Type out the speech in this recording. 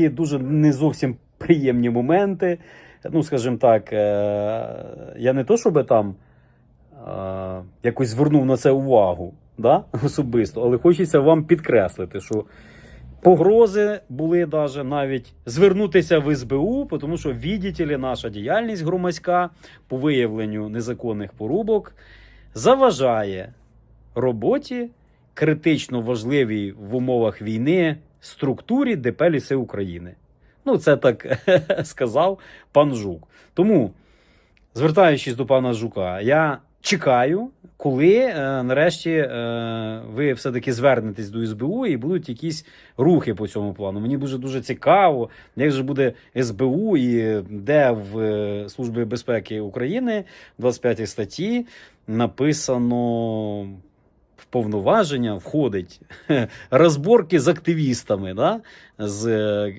такі дуже не зовсім приємні моменти. Ну, скажімо так, е, я не то, щоб там е, якось звернув на це увагу да, особисто, але хочеться вам підкреслити, що погрози були даже навіть звернутися в СБУ, тому що, ли, наша діяльність громадська по виявленню незаконних порубок заважає роботі критично важливій в умовах війни структурі ДП Ліси України. Ну, це так сказав пан Жук. Тому, звертаючись до пана Жука, я чекаю, коли е, нарешті е, ви все-таки звернетесь до СБУ і будуть якісь рухи по цьому плану. Мені дуже дуже цікаво, як же буде СБУ і де в е, Службі безпеки України в 25 статті написано. Повноваження входить розборки з активістами, да? з е,